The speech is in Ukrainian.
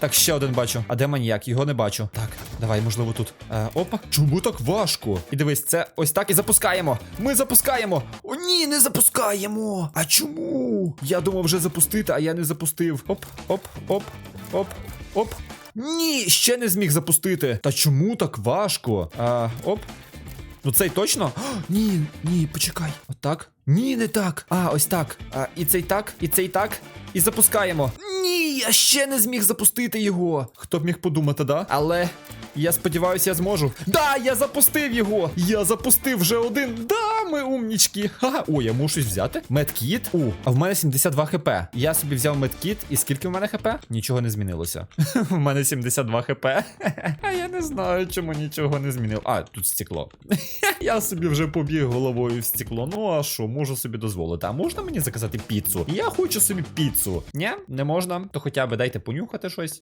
Так, ще один бачу. А де маніяк? Його не бачу. Так, давай, можливо, тут. Е, опа. Чому так важко? І дивись, це ось так і запускаємо. Ми запускаємо. О, ні, не запускаємо. А чому? Я думав вже запустити, а я не запустив. Оп, оп, оп, оп, оп. Ні, ще не зміг запустити. Та чому так важко? А, оп. Ну цей точно? О, ні, ні, почекай. Отак. Ні, не так. А, ось так. А, і цей так, і цей так. І запускаємо. Ні, я ще не зміг запустити його. Хто б міг подумати, да? Але я сподіваюся, я зможу. Да, я запустив його! Я запустив вже один. Да, ми умнічки. Ха. О, я можу щось взяти. Медкіт. О, а в мене 72 хп. Я собі взяв медкіт, і скільки в мене хп? Нічого не змінилося. В мене 72 хп. А я не знаю, чому нічого не змінив. А, тут стекло. Я собі вже побіг головою в стекло. Ну а що, можу собі дозволити. А можна мені заказати піцу? Я хочу собі піцу. Ні, не можна. То хоча б дайте понюхати щось.